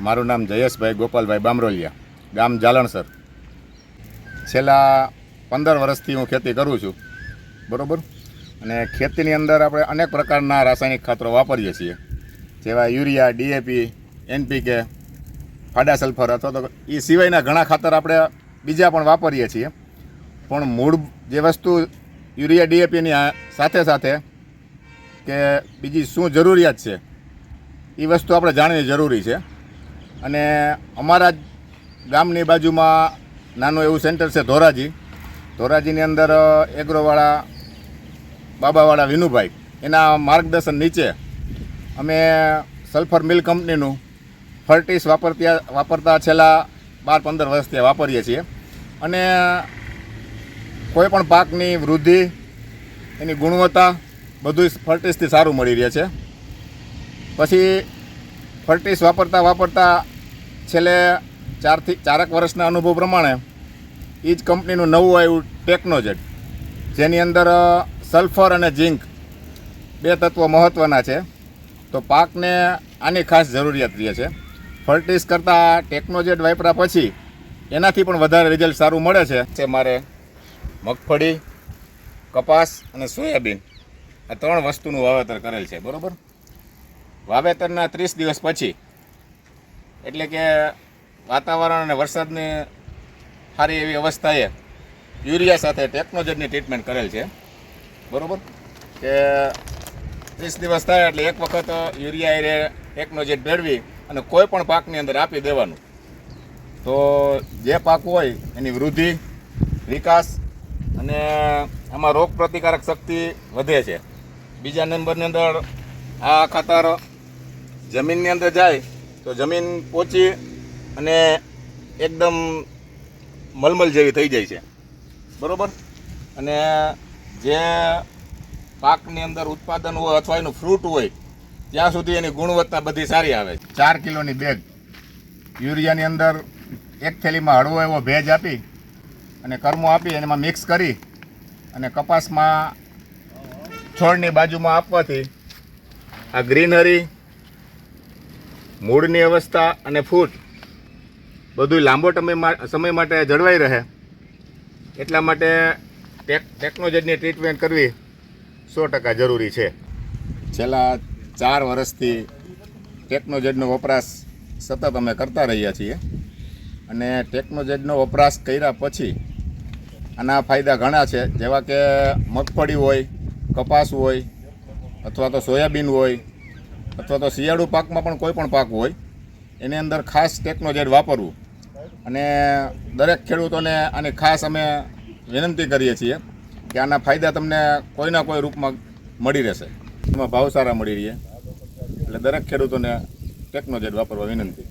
મારું નામ જયેશભાઈ ગોપાલભાઈ બામરોલિયા, ગામ જાલણસર. છેલ્લા પંદર વર્ષથી હું ખેતી કરું છું, બરાબર? અને ખેતીની અંદર આપણે અનેક પ્રકારના રાસાયણિક ખાતરો વાપરીએ છીએ, જેવા યુરિયા, ડીએપી, એનપીકે, ફાડા સલ્ફર અથવા તો એ સિવાયના ઘણા ખાતર આપણે બીજા પણ વાપરીએ છીએ. પણ મૂળ જે વસ્તુ યુરિયા, ડીએપીની સાથે સાથે કે બીજી શું જરૂરિયાત છે એ વસ્તુ આપણે જાણવી જરૂરી છે. અને અમારા ગામની બાજુમાં નાનું એવું સેન્ટર છે ધોરાજી. ધોરાજીની અંદર એગ્રોવાળા બાબાવાળા વિનુભાઈ, એના માર્ગદર્શન નીચે અમે સલ્ફર મિલ કંપનીનું ફર્ટિસ વાપરતા વાપરતા છેલ્લા બાર, પંદર વર્ષથી વાપરીએ છીએ. અને કોઈ પણ પાકની વૃદ્ધિ, એની ગુણવત્તા બધું ફર્ટિસથી સારું મળી રહે છે. પછી ફર્ટિસ વાપરતા વાપરતા છેલ્લે ચારથી ચારક વર્ષના અનુભવ પ્રમાણે એ જ કંપનીનું નવું આવ્યું ટેકનોજેટ, જેની અંદર સલ્ફર અને ઝીંક બે તત્વો મહત્ત્વના છે. તો પાકને આની ખાસ જરૂરિયાત રહે છે. ફર્ટિસ કરતાં ટેકનોજેટ વાપર્યા પછી એનાથી પણ વધારે રિઝલ્ટ સારું મળે છે. જે મારે મગફળી, કપાસ અને સોયાબીન આ ત્રણ વસ્તુનું વાવેતર કરેલ છે. બરાબર? વાવેતરના ત્રીસ દિવસ પછી. એટલે કે વાતાવરણ અને વરસાદની સારી એવી અવસ્થાએ યુરિયા સાથે ટેકનોલોજીની ટ્રીટમેન્ટ કરેલ છે. બરાબર? કે ત્રીસ દિવસ થાય એટલે એક વખત યુરિયા એ ટેકનોજેટ ભેળવી અને કોઈ પણ પાકની અંદર આપી દેવાનું. તો જે પાક હોય એની વૃદ્ધિ, વિકાસ અને આમાં રોગ પ્રતિકારક શક્તિ વધે છે. બીજા નંબરની અંદર આ ખાતર જમીનની અંદર જાય, તો જમીન પોચી અને એકદમ મલમલ જેવી થઈ જાય છે. બરોબર? અને જે પાકની અંદર ઉત્પાદન હોય અથવા એનું ફ્રૂટ હોય, ત્યાં સુધી એની ગુણવત્તા બધી સારી આવે છે. ચાર કિલોની બેગ. યુરિયાની અંદર એક થેલીમાં હળવો એવો ભેજ આપી અને કરમો આપી એમાં મિક્સ કરી અને કપાસમાં છોડની બાજુમાં આપવાથી આ ગ્રીનરી મૂળની અવસ્થા અને ફૂટ બધું લાંબો સમય માટે જળવાઈ રહે. એટલા માટે ટેક, ટેકનોલોજીની ટ્રીટમેન્ટ કરવી સો ટકા જરૂરી છે. છેલ્લા ચાર વર્ષથી ટેકનોજેડનો વપરાશ સતત અમે કરતા રહ્યા છીએ અને ટેકનોજેડનો વપરાશ કર્યા પછી આના ફાયદા ઘણા છે. જેવા કે મગફળી હોય, કપાસ હોય, અથવા તો સોયાબીન હોય અથવા તો શિયાળુ પાકમાં પણ કોઈ પણ પાક હોય, એની અંદર ખાસ ટેકનોજેડ વાપરવું. અને દરેક ખેડૂતોને આની ખાસ અમે વિનંતી કરીએ છીએ કે આના ફાયદા તમને કોઈના કોઈ રૂપમાં મળી રહેશે. એમાં ભાવ સારા મળી રહે. એટલે દરેક ખેડૂતોને ટેકનોજેડ વાપરવા વિનંતી.